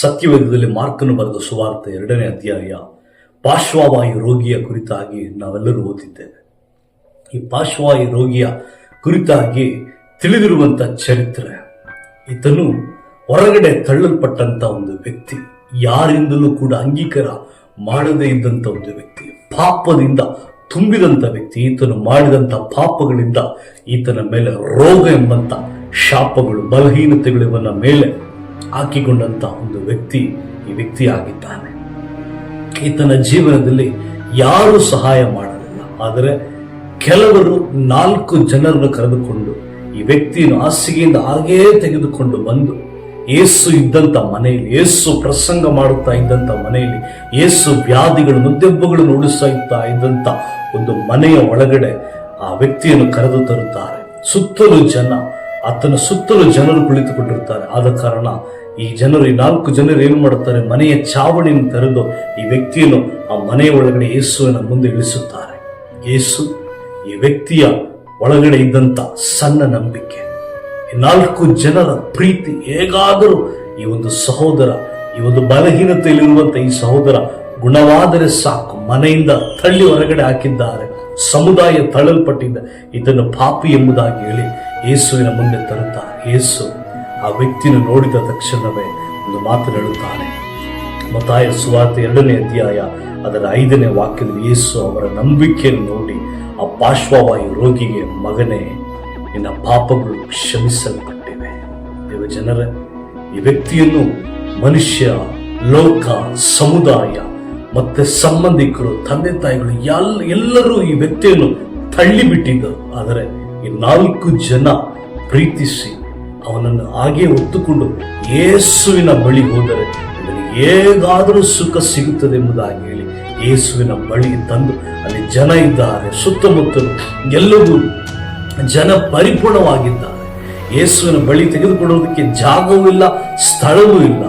ಸತ್ಯವೇದದಲ್ಲಿ ಮಾರ್ಕನ್ನು ಬರೆದ ಸುವಾರ್ತೆ ಎರಡನೇ ಅಧ್ಯಾಯ. ಪಾರ್ಶ್ವವಾಯು ರೋಗಿಯ ಕುರಿತಾಗಿ ನಾವೆಲ್ಲರೂ ಓದಿದ್ದೇವೆ. ಈ ಪಾರ್ಶ್ವವಾಯು ರೋಗಿಯ ಕುರಿತಾಗಿ ತಿಳಿದಿರುವಂಥ ಚರಿತ್ರೆ. ಈತನು ಹೊರಗಡೆ ತಳ್ಳಲ್ಪಟ್ಟಂತ ಒಂದು ವ್ಯಕ್ತಿ, ಯಾರಿಂದಲೂ ಕೂಡ ಅಂಗೀಕಾರ ಮಾಡದೇ ಇದ್ದಂಥ ಒಂದು ವ್ಯಕ್ತಿ, ಪಾಪದಿಂದ ತುಂಬಿದಂತ ವ್ಯಕ್ತಿ, ಈತನು ಮಾಡಿದಂತ ಪಾಪಗಳಿಂದ ಈತನ ಮೇಲೆ ರೋಗ ಎಂಬಂತ ಶಾಪಗಳು ಬಲಹೀನತೆಗಳು ಮೇಲೆ ಹಾಕಿಕೊಂಡಂತ ಒಂದು ವ್ಯಕ್ತಿ ಈ ವ್ಯಕ್ತಿ ಆಗಿದ್ದಾನೆ ಈತನ ಜೀವನದಲ್ಲಿ ಯಾರು ಸಹಾಯ ಮಾಡಲಿಲ್ಲ. ಆದರೆ ಕೆಲವರು ನಾಲ್ಕು ಜನರನ್ನು ಕರೆದುಕೊಂಡು ಈ ವ್ಯಕ್ತಿಯನ್ನು ಹಾಸಿಗೆಯಿಂದ ಹಾಗೇ ತೆಗೆದುಕೊಂಡು ಬಂದು ಏಸು ಇದ್ದಂತ ಮನೆಯಲ್ಲಿ, ಏಸು ಪ್ರಸಂಗ ಮಾಡುತ್ತಾ ಇದ್ದಂತ ಮನೆಯಲ್ಲಿ, ಏಸು ವ್ಯಾಧಿಗಳು ಮುದ್ದೆಬ್ಬುಗಳನ್ನು ಉಳಿಸ್ತಾ ಇದ್ದಂತ ಒಂದು ಮನೆಯ ಒಳಗಡೆ ಆ ವ್ಯಕ್ತಿಯನ್ನು ಕರೆದು ತರುತ್ತಾರೆ. ಸುತ್ತಲೂ ಜನ ಆತನ ಸುತ್ತಲೂ ಜನರು ಕುಳಿತುಕೊಂಡಿರುತ್ತಾರೆ. ಆದ ಕಾರಣ ಈ ಜನರು, ಈ ನಾಲ್ಕು ಜನರು ಏನು ಮಾಡುತ್ತಾರೆ? ಮನೆಯ ಚಾವಣಿಯನ್ನು ತೆರೆದು ಈ ವ್ಯಕ್ತಿಯನ್ನು ಆ ಮನೆಯ ಒಳಗಡೆ ಯೇಸುವಿನ ಮುಂದೆ ಇಳಿಸುತ್ತಾರೆ. ಯೇಸು ಈ ವ್ಯಕ್ತಿಯ ಒಳಗಡೆ ಇದ್ದಂತ ಸಣ್ಣ ನಂಬಿಕೆ. ಈ ನಾಲ್ಕು ಜನರ ಪ್ರೀತಿ ಹೇಗಾದರೂ ಈ ಒಂದು ಸಹೋದರ, ಈ ಒಂದು ಬಲಹೀನತೆಯಲ್ಲಿರುವಂತ ಈ ಸಹೋದರ ಗುಣವಾದರೆ ಸಾಕು. ಮನೆಯಿಂದ ತಳ್ಳಿ ಹೊರಗಡೆ ಹಾಕಿದ್ದಾರೆ. ಸಮುದಾಯ ತಳ್ಳಲ್ಪಟ್ಟಿದ್ದ ಇದನ್ನು ಪಾಪಿ ಎಂಬುದಾಗಿ ಹೇಳಿ ಯೇಸುವಿನ ಮುಂದೆ ತರುತ್ತಾ, ಯೇಸು ಆ ವ್ಯಕ್ತಿಯನ್ನು ನೋಡಿದ ತಕ್ಷಣವೇ ಒಂದು ಮಾತನಾಡುತ್ತಾನೆ ಮತಾಯ ಸುವಾರ್ತೆ ಎರಡನೇ ಅಧ್ಯಾಯ ಅದರ ಐದನೇ ವಾಕ್ಯದಲ್ಲಿ ಯೇಸು ಅವರ ನಂಬಿಕೆಯನ್ನು ನೋಡಿ, ಆ ಪಾರ್ಶ್ವವಾಯು ರೋಗಿಗೆ, ಮಗನೇ, ನಿನ್ನ ಪಾಪಗಳು ಕ್ಷಮಿಸಲ್ಪಟ್ಟಿವೆ. ದೇವ ಜನರ, ಈ ವ್ಯಕ್ತಿಯನ್ನು ಮನುಷ್ಯ, ಲೋಕ, ಸಮುದಾಯ, ಮತ್ತೆ ಸಂಬಂಧಿಕರು, ತಂದೆ ತಾಯಿಗಳು, ಎಲ್ಲ ಎಲ್ಲರೂ ಈ ವ್ಯಕ್ತಿಯನ್ನು ತಳ್ಳಿಬಿಟ್ಟಿದ್ದರು. ಆದರೆ ಈ ನಾಲ್ಕು ಜನ ಪ್ರೀತಿಸಿ ಅವನನ್ನು ಹಾಗೆ ಒತ್ತುಕೊಂಡು ಯೇಸುವಿನ ಬಳಿ ಹೋದರೆ ಹೇಗಾದರೂ ಸುಖ ಸಿಗುತ್ತದೆ ಎಂಬುದಾಗಿ ಹೇಳಿ ಯೇಸುವಿನ ಬಳಿ ತಂದು ಅಲ್ಲಿ ಜನ ಇದ್ದಾರೆ, ಸುತ್ತಮುತ್ತಲು ಎಲ್ಲವೂ ಜನ ಪರಿಪೂರ್ಣವಾಗಿದ್ದಾರೆ. ಯೇಸುವಿನ ಬಳಿ ತೆಗೆದುಕೊಳ್ಳುವುದಕ್ಕೆ ಜಾಗವೂ ಇಲ್ಲ, ಸ್ಥಳವೂ ಇಲ್ಲ.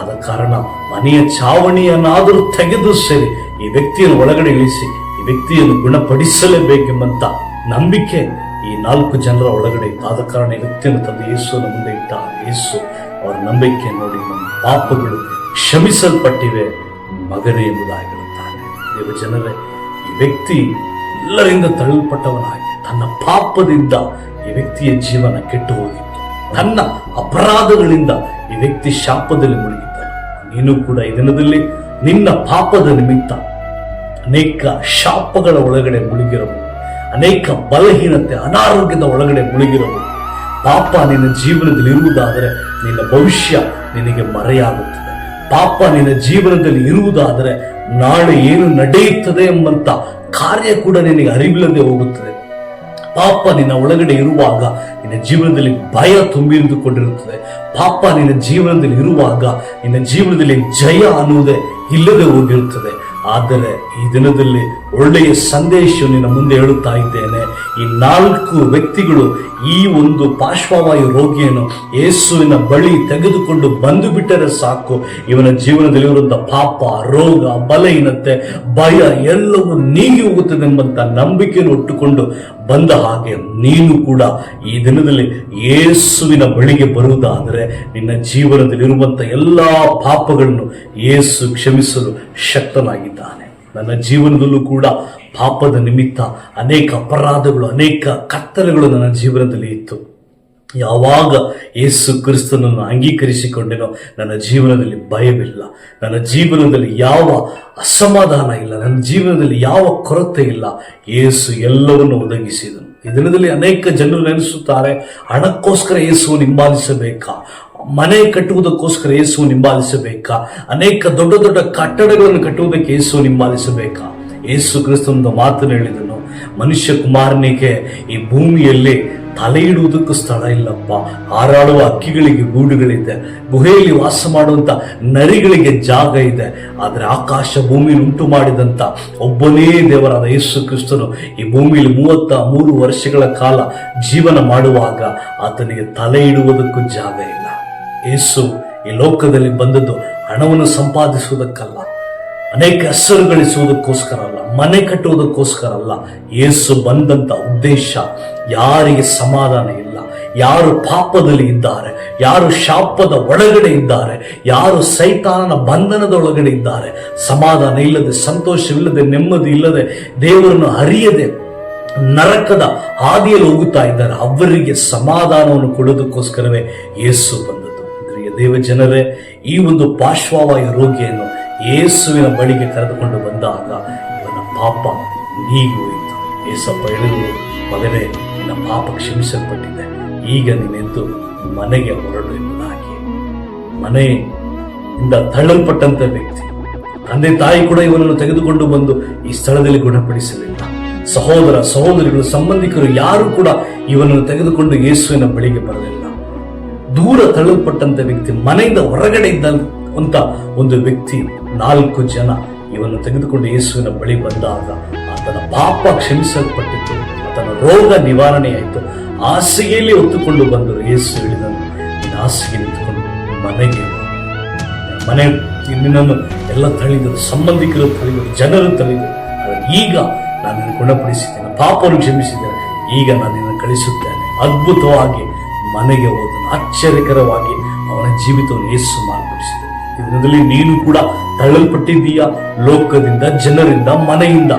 ಆದ ಕಾರಣ ಮನೆಯ ಚಾವಣಿಯನ್ನಾದರೂ ತೆಗೆದು ಸರಿ, ಈ ವ್ಯಕ್ತಿಯನ್ನು ಒಳಗಡೆ ಇಳಿಸಿ, ಈ ವ್ಯಕ್ತಿಯನ್ನು ಗುಣಪಡಿಸಲೇಬೇಕೆಂಬಂತ ನಂಬಿಕೆ ಈ ನಾಲ್ಕು ಜನರ ಒಳಗಡೆ ಆದ ಕಾರಣ ವ್ಯಕ್ತಿಯನ್ನು ತಂದು ಯೇಸುವಿನ ಮುಂದೆ ಇಟ್ಟ ಯೇಸು ಅವರ ನಂಬಿಕೆ ನೋಡಿ ನಮ್ಮ ಪಾಪಗಳು ಕ್ಷಮಿಸಲ್ಪಟ್ಟಿವೆ, ಮಗನೇ ಎಂಬುದಾಗಿ ಹೇಳುತ್ತಾನೆ ದೇವ ಜನರೇ, ಈ ವ್ಯಕ್ತಿ ಎಲ್ಲರಿಂದ ತಳ್ಳಲ್ಪಟ್ಟವನಾಗಿ ತನ್ನ ಪಾಪದಿಂದ ಈ ವ್ಯಕ್ತಿಯ ಜೀವನ ಕೆಟ್ಟು ಹೋಗಿತ್ತು. ತನ್ನ ಅಪರಾಧಗಳಿಂದ ಈ ವ್ಯಕ್ತಿ ಶಾಪದಲ್ಲಿ ಮುಳುಗಿದ್ದನು. ನೀನು ಕೂಡ ಈ ದಿನದಲ್ಲಿ ನಿನ್ನ ಪಾಪದ ನಿಮಿತ್ತ ಅನೇಕ ಶಾಪಗಳ ಒಳಗಡೆ ಮುಳುಗಿರಬಹುದು. ಅನೇಕ ಬಲಹೀನತೆ, ಅನಾರೋಗ್ಯದ ಒಳಗಡೆ ಮುಳುಗಿರಬಹುದು ಪಾಪ ನಿನ್ನ ಜೀವನದಲ್ಲಿ ಇರುವುದಾದರೆ ನಿನ್ನ ಭವಿಷ್ಯ ನಿನಗೆ ಮರೆಯಾಗುತ್ತದೆ. ಪಾಪ ನಿನ್ನ ಜೀವನದಲ್ಲಿ ಇರುವುದಾದರೆ ನಾಳೆ ಏನು ನಡೆಯುತ್ತದೆ ಎಂಬಂತ ಕಾರ್ಯ ಕೂಡ ನಿನಗೆ ಅರಿವಿಲ್ಲದೆ ಹೋಗುತ್ತದೆ. ಪಾಪ ನಿನ್ನ ಒಳಗಡೆ ಇರುವಾಗ ನಿನ್ನ ಜೀವನದಲ್ಲಿ ಭಯ ತುಂಬಿರಿದುಕೊಂಡಿರುತ್ತದೆ. ಪಾಪ ನಿನ್ನ ಜೀವನದಲ್ಲಿ ಇರುವಾಗ ನಿನ್ನ ಜೀವನದಲ್ಲಿ ಜಯ ಅನ್ನುವುದೇ ಇಲ್ಲದೆ ಹೋಗಿರುತ್ತದೆ. ಆದರೆ ಈ ದಿನದಲ್ಲಿ ಒಳ್ಳೆಯ ಸಂದೇಶ ನಿನ್ನ ಮುಂದೆ ಹೇಳುತ್ತಾ ಇದ್ದೇನೆ. ಈ ನಾಲ್ಕು ವ್ಯಕ್ತಿಗಳು ಈ ಒಂದು ಪಾರ್ಶ್ವವಾಯು ರೋಗಿಯನ್ನು ಯೇಸುವಿನ ಬಳಿ ತೆಗೆದುಕೊಂಡು ಬಂದು ಬಿಟ್ಟರೆ ಸಾಕು. ಇವನ ಜೀವನದಲ್ಲಿ ಜೀವನದಲ್ಲಿರುವಂತಹ ಪಾಪ, ರೋಗ, ಬಲಹೀನತೆ, ಭಯ ಎಲ್ಲವೂ ನೀಗಿ ಹೋಗುತ್ತದೆ ಎಂಬಂತ ನಂಬಿಕೆಯನ್ನು ಒಟ್ಟುಕೊಂಡು ಬಂದ ಹಾಗೆ ನೀನು ಕೂಡ ಈ ದಿನದಲ್ಲಿ ಯೇಸುವಿನ ಬಳಿಗೆ ಬರುವುದಾದರೆ ನಿನ್ನ ಜೀವನದಲ್ಲಿರುವಂಥ ಎಲ್ಲ ಪಾಪಗಳನ್ನು ಯೇಸು ಕ್ಷಮಿಸಲು ಶಕ್ತನಾಗಿದ್ದಾನೆ. ನನ್ನ ಜೀವನದಲ್ಲೂ ಕೂಡ ಪಾಪದ ನಿಮಿತ್ತ ಅನೇಕ ಅಪರಾಧಗಳು, ಅನೇಕ ಕತ್ತಲೆಗಳು ನನ್ನ ಜೀವನದಲ್ಲಿ ಇತ್ತು. ಯಾವಾಗ ಯೇಸು ಕ್ರಿಸ್ತನನ್ನು ಅಂಗೀಕರಿಸಿಕೊಂಡೆನೋ ನನ್ನ ಜೀವನದಲ್ಲಿ ಭಯವಿಲ್ಲ. ನನ್ನ ಜೀವನದಲ್ಲಿ ಯಾವ ಅಸಮಾಧಾನ ಇಲ್ಲ. ನನ್ನ ಜೀವನದಲ್ಲಿ ಯಾವ ಕೊರತೆ ಇಲ್ಲ. ಯೇಸು ಎಲ್ಲವನ್ನು ಒದಗಿಸಿದನು. ಈ ದಿನದಲ್ಲಿ ಅನೇಕ ಜನರು ನೆನೆಸುತ್ತಾರೆ, ಹಣಕ್ಕೋಸ್ಕರ ಯೇಸುವನ್ನು ಹಿಂಬಾಲಿಸಬೇಕಾ? ಮನೆ ಕಟ್ಟುವುದಕ್ಕೋಸ್ಕರ ಯೇಸುವನ್ನು ಹಿಂಬಾಲಿಸಬೇಕಾ? ಅನೇಕ ದೊಡ್ಡ ದೊಡ್ಡ ಕಟ್ಟಡಗಳನ್ನು ಕಟ್ಟುವುದಕ್ಕೆ ಯೇಸುವನ್ನು ಹಿಂಬಾಲಿಸಬೇಕಾ? ಯೇಸು ಕ್ರಿಸ್ತನ ಮಾತನ್ನು ಹೇಳಿದನು, ಮನುಷ್ಯ ಕುಮಾರನಿಗೆ ಈ ಭೂಮಿಯಲ್ಲಿ ತಲೆ ಇಡುವುದಕ್ಕೂ ಸ್ಥಳ ಇಲ್ಲಪ್ಪ. ಹಾರಾಡುವ ಹಕ್ಕಿಗಳಿಗೆ ಗೂಡುಗಳಿದೆ. ಗುಹೆಯಲ್ಲಿ ವಾಸ ಮಾಡುವಂತ ನರಿಗಳಿಗೆ ಜಾಗ ಇದೆ. ಆದರೆ ಆಕಾಶ ಭೂಮಿಯಲ್ಲಿ ಉಂಟು ಮಾಡಿದಂತ ಒಬ್ಬನೇ ದೇವರಾದ ಯೇಸು ಕ್ರಿಸ್ತನು ಈ ಭೂಮಿಯಲ್ಲಿ ಮೂವತ್ತ ಮೂರು ವರ್ಷಗಳ ಕಾಲ ಜೀವನ ಮಾಡುವಾಗ ಆತನಿಗೆ ತಲೆ ಇಡುವುದಕ್ಕೂ ಜಾಗ ಇಲ್ಲ. ಯೇಸು ಈ ಲೋಕದಲ್ಲಿ ಬಂದದ್ದು ಹಣವನ್ನು ಸಂಪಾದಿಸುವುದಕ್ಕಲ್ಲ, ಅನೇಕ ಹೆಸರು ಗಳಿಸುವುದಕ್ಕೋಸ್ಕರ ಅಲ್ಲ ಮನೆ ಕಟ್ಟುವುದಕ್ಕೋಸ್ಕರ ಅಲ್ಲ ಏಸು ಬಂದಂತ ಉದ್ದೇಶ ಯಾರಿಗೆ ಸಮಾಧಾನ ಇಲ್ಲ, ಯಾರು ಪಾಪದಲ್ಲಿ ಇದ್ದಾರೆ, ಯಾರು ಶಾಪದ ಒಳಗಡೆ ಇದ್ದಾರೆ, ಯಾರು ಸೈತಾನನ ಬಂಧನದ ಒಳಗಡೆ ಇದ್ದಾರೆ. ಸಮಾಧಾನ ಇಲ್ಲದೆ, ಸಂತೋಷವಿಲ್ಲದೆ, ನೆಮ್ಮದಿ ಇಲ್ಲದೆ, ದೇವರನ್ನು ಅರಿಯದೆ, ನರಕದ ಹಾದಿಯಲ್ಲಿ ಹೋಗುತ್ತಾ ಇದ್ದಾರೆ. ಅವರಿಗೆ ಸಮಾಧಾನವನ್ನು ಕೊಡೋದಕ್ಕೋಸ್ಕರವೇ ಯೇಸು ಬಂದದ್ದು. ದೇವ ಜನರೇ, ಈ ಒಂದು ಪಾರ್ಶ್ವವಾಯು ರೋಗಿಯನ್ನು ಯೇಸುವಿನ ಬಳಿಗೆ ಕರೆದುಕೊಂಡು ಬಂದಾಗ ಪಾಪ ನೀಗಿ ಹೋಯಿತು. ಏಸಪ್ಪ ಹೇಳಿದ್ರು, ಮಗನೇ, ನಿನ್ನ ಪಾಪ ಕ್ಷಮಿಸಲ್ಪಟ್ಟಿದೆ. ಈಗ ನೀನೆಂದು ಮನೆಗೆ ಹೊರಡು ಎಂಬುದಾಗಿ ಮನೆಯಿಂದ ತಳ್ಳಲ್ಪಟ್ಟಂತ ವ್ಯಕ್ತಿ. ತಂದೆ ತಾಯಿ ಕೂಡ ಇವನನ್ನು ತೆಗೆದುಕೊಂಡು ಬಂದು ಈ ಸ್ಥಳದಲ್ಲಿ ಗುಣಪಡಿಸಲಿಲ್ಲ. ಸಹೋದರ ಸಹೋದರಿಗಳು, ಸಂಬಂಧಿಕರು ಯಾರು ಕೂಡ ಇವನನ್ನು ತೆಗೆದುಕೊಂಡು ಯೇಸುವಿನ ಬಳಿಗೆ ಬರಲಿಲ್ಲ. ದೂರ ತಳ್ಳಲ್ಪಟ್ಟಂತ ವ್ಯಕ್ತಿ, ಮನೆಯಿಂದ ಹೊರಗಡೆ ಇದ್ದಂತ ಒಂದು ವ್ಯಕ್ತಿ ನಾಲ್ಕು ಜನ ಇವನ್ನು ತೆಗೆದುಕೊಂಡು ಯೇಸುವಿನ ಬಳಿ ಬಂದಾಗ ಆತನ ಪಾಪ ಕ್ಷಮಿಸಲ್ಪಟ್ಟಿತ್ತು ಆತನ ರೋಗ ನಿವಾರಣೆಯಾಯಿತು. ಹಾಸಿಗೆಯಲ್ಲಿ ಹೊತ್ತುಕೊಂಡು ಬಂದರು. ಯೇಸು ಹೇಳಿದನು ನಿನ್ನ ಹಾಸಿಗೆ ನಿಂತುಕೊಂಡು ಮನೆಗೆ ಮನೆ, ನಿನ್ನನ್ನು ಎಲ್ಲ ತಳಿದರು ಸಂಬಂಧಿಕರು ತಳಿದರು ಜನರು ತಳಿದರು ಈಗ ನಾನು ನಿನ್ನ ಗುಣಪಡಿಸಿದ್ದೇನೆ, ಪಾಪವನ್ನು ಕ್ಷಮಿಸಿದ್ದೇನೆ. ಈಗ ನಾನು ನಿನ್ನ ಕಳಿಸುತ್ತೇನೆ ಅದ್ಭುತವಾಗಿ ಮನೆಗೆ ಹೋದನು. ಆಶ್ಚರ್ಯಕರವಾಗಿ ಅವನ ಜೀವಿತವನ್ನು ಯೇಸು ಮಾರ್ಪಡಿಸಿದನು. ಇದರಲ್ಲಿ ನೀನು ಕೂಡ ತಳ್ಳಲ್ಪಟ್ಟಿದ್ದೀಯಾ? ಲೋಕದಿಂದ, ಜನರಿಂದ, ಮನೆಯಿಂದ.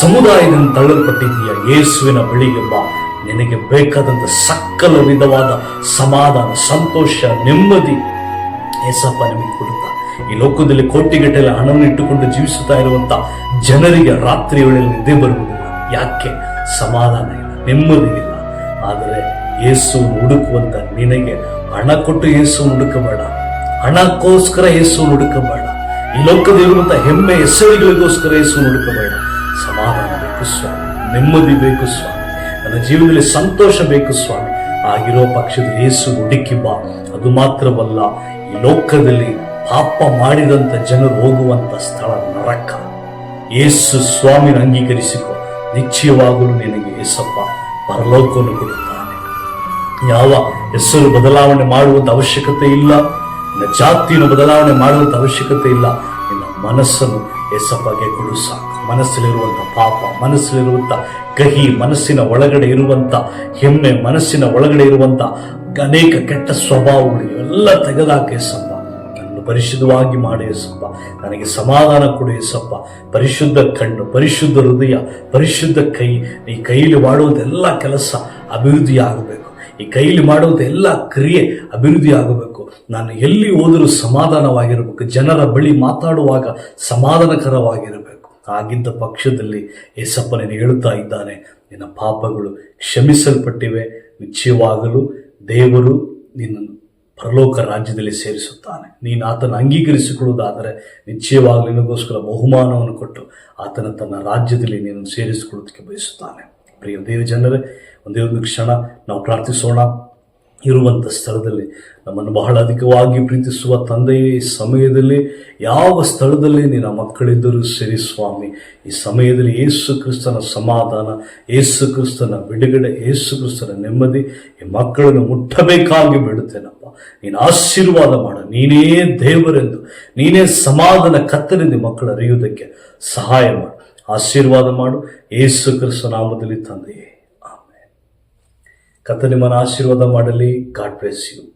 ಸಮುದಾಯದಿಂದ ತಳ್ಳಲ್ಪಟ್ಟಿದ್ದೀಯ? ಯೇಸುವಿನ ಬಳಿಗೆ ನಿನಗೆ ಬೇಕಾದಂತ ಸಕಲ ವಿಧವಾದ ಸಮಾಧಾನ, ಸಂತೋಷ, ನೆಮ್ಮದಿ ಏಸಪ್ಪ ನಿಮಗೆ ಕೊಡುತ್ತಾ. ಈ ಲೋಕದಲ್ಲಿ ಕೋಟಿಗಟ್ಟಲೆ ಹಣವನ್ನು ಇಟ್ಟುಕೊಂಡು ಜೀವಿಸುತ್ತಾ ಇರುವಂತ ಜನರಿಗೆ ರಾತ್ರಿ ವೇಳೆಯಲ್ಲಿ ನಿದ್ದೆ ಬರುವುದಿಲ್ಲ. ಯಾಕೆ? ಸಮಾಧಾನ ಇಲ್ಲ, ನೆಮ್ಮದಿ ಇಲ್ಲ. ಆದರೆ ಯೇಸುವನ್ನು ಹುಡುಕುವಂತ ನಿನಗೆ ಹಣ ಕೊಟ್ಟು ಯೇಸುವನ್ನು ಹುಡುಕಬೇಡ. ಹಣಕ್ಕೋಸ್ಕರ ಯೇಸುವನ್ನು ಹುಡುಕಬೇಡ. ಈ ಲೋಕದಲ್ಲಿರುವಂತಹ ಹೆಮ್ಮೆ ಹೆಸರುಗಳಿಗೋಸ್ಕರ ಯೇಸು ಹುಡುಕಬೇಡ ಸಮಾಧಾನ ಬೇಕು ಸ್ವಾಮಿ, ನೆಮ್ಮದಿ ಬೇಕು ಸ್ವಾಮಿ, ನನ್ನ ಜೀವನದಲ್ಲಿ ಸಂತೋಷ ಬೇಕು ಸ್ವಾಮಿ. ಆಗಿರೋ ಪಕ್ಷದ ಯೇಸು ಹುಡುಕಿ ಬಾ. ಅದು ಮಾತ್ರವಲ್ಲ, ಈ ಲೋಕದಲ್ಲಿ ಪಾಪ ಮಾಡಿದಂಥ ಜನರು ಹೋಗುವಂಥ ಸ್ಥಳ ನರಕ. ಯೇಸು ಸ್ವಾಮಿನ ಅಂಗೀಕರಿಸಿಕೊ. ನಿಶ್ಚಯವಾಗಲು ನಿನಗೆ ಯೇಸಪ್ಪ ಪರಲೋಕವನ್ನು ಕೊಡುತ್ತಾನೆ. ಯಾವ ಹೆಸರು ಬದಲಾವಣೆ ಮಾಡುವಂಥ ಅವಶ್ಯಕತೆ ಇಲ್ಲ. ಜಾತಿಯನ್ನು ಬದಲಾವಣೆ ಮಾಡುವಂಥ ಅವಶ್ಯಕತೆ ಇಲ್ಲ. ನಿನ್ನ ಮನಸ್ಸನ್ನು ಎಸಪ್ಪಗೆ ಕೊಡು ಸಾಕು. ಮನಸ್ಸಲ್ಲಿರುವಂತ ಪಾಪ, ಮನಸ್ಸಲ್ಲಿರುವಂತ ಕಹಿ ಮನಸ್ಸಿನ ಒಳಗಡೆ ಇರುವಂತ ಹೆಮ್ಮೆ, ಮನಸ್ಸಿನ ಒಳಗಡೆ ಇರುವಂತ ಅನೇಕ ಕೆಟ್ಟ ಸ್ವಭಾವಗಳು ಇವೆಲ್ಲ ತೆಗೆದಾಕ ಎಸಪ್ಪ ನನ್ನನ್ನು ಪರಿಶುದ್ಧವಾಗಿ ಮಾಡಿ ಎಸಪ್ಪ ನನಗೆ ಸಮಾಧಾನ ಕೊಡು ಎಸಪ್ಪ ಪರಿಶುದ್ಧ ಕಣ್ಣು, ಪರಿಶುದ್ಧ ಹೃದಯ, ಪರಿಶುದ್ಧ ಕೈ ಈ ಕೈಯಲ್ಲಿ ಮಾಡುವುದೆಲ್ಲ ಕೆಲಸ ಅಭಿವೃದ್ಧಿ ಆಗಬೇಕು ಈ ಕೈಯಲ್ಲಿ ಮಾಡುವಂಥ ಎಲ್ಲ ಕ್ರಿಯೆ ಅಭಿವೃದ್ಧಿ ಆಗಬೇಕು. ನಾನು ಎಲ್ಲಿ ಹೋದರೂ ಸಮಾಧಾನವಾಗಿರಬೇಕು. ಜನರ ಬಳಿ ಮಾತಾಡುವಾಗ ಸಮಾಧಾನಕರವಾಗಿರಬೇಕು. ಆಗಿದ್ದ ಪಕ್ಷದಲ್ಲಿ ಏಸಪ್ಪ ನೀನು ಹೇಳುತ್ತಾ ಇದ್ದಾನೆ, ನಿನ್ನ ಪಾಪಗಳು ಕ್ಷಮಿಸಲ್ಪಟ್ಟಿವೆ. ನಿಶ್ಚಯವಾಗಲು ದೇವರು ನಿನ್ನನ್ನು ಪರಲೋಕ ರಾಜ್ಯದಲ್ಲಿ ಸೇರಿಸುತ್ತಾನೆ. ನೀನು ಆತನ ಅಂಗೀಕರಿಸಿಕೊಳ್ಳುವುದಾದರೆ ನಿಶ್ಚಯವಾಗಲು ನಿನಗೋಸ್ಕರ ಬಹುಮಾನವನ್ನು ಕೊಟ್ಟು ಆತನ ತನ್ನ ರಾಜ್ಯದಲ್ಲಿ ನೀನು ಸೇರಿಸಿಕೊಳ್ಳೋದಕ್ಕೆ ಬಯಸುತ್ತಾನೆ. ಪ್ರಿಯ ದೇವ ಜನರೇ ಒಂದೇ ಒಂದು ಕ್ಷಣ ನಾವು ಪ್ರಾರ್ಥಿಸೋಣ. ಇರುವಂಥ ಸ್ಥಳದಲ್ಲಿ ನಮ್ಮನ್ನು ಬಹಳ ಅಧಿಕವಾಗಿ ಪ್ರೀತಿಸುವ ತಂದೆಯೇ ಈ ಸಮಯದಲ್ಲಿ ಯಾವ ಸ್ಥಳದಲ್ಲಿ ನಿನ್ನ ಮಕ್ಕಳಿದ್ದರೂ ಸರಿ ಸ್ವಾಮಿ, ಈ ಸಮಯದಲ್ಲಿ ಏಸು ಕ್ರಿಸ್ತನ ಸಮಾಧಾನ ಏಸು ಕ್ರಿಸ್ತನ ಬಿಡುಗಡೆ ಏಸು ಕ್ರಿಸ್ತನ ನೆಮ್ಮದಿ, ಈ ಮಕ್ಕಳನ್ನು ಮುಟ್ಟಬೇಕಾಗಿ ಬಿಡುತ್ತೇನಪ್ಪ. ನೀನು ಆಶೀರ್ವಾದ ಮಾಡು. ನೀನೇ ದೇವರೆಂದು, ನೀನೇ ಸಮಾಧಾನ ಕತ್ತಲಿಂದ ಮಕ್ಕಳು ಅರಿಯುವುದಕ್ಕೆ ಸಹಾಯ ಮಾಡು. ಆಶೀರ್ವಾದ ಮಾಡು. ಏಸು ಕ್ರಿಸ್ತ ನಾಮದಲ್ಲಿ ತಂದೆಯೇ. ಕತ್ತ ನಿಮ್ಮನ್ನು ಆಶೀರ್ವಾದ ಮಾಡಲಿ. God bless you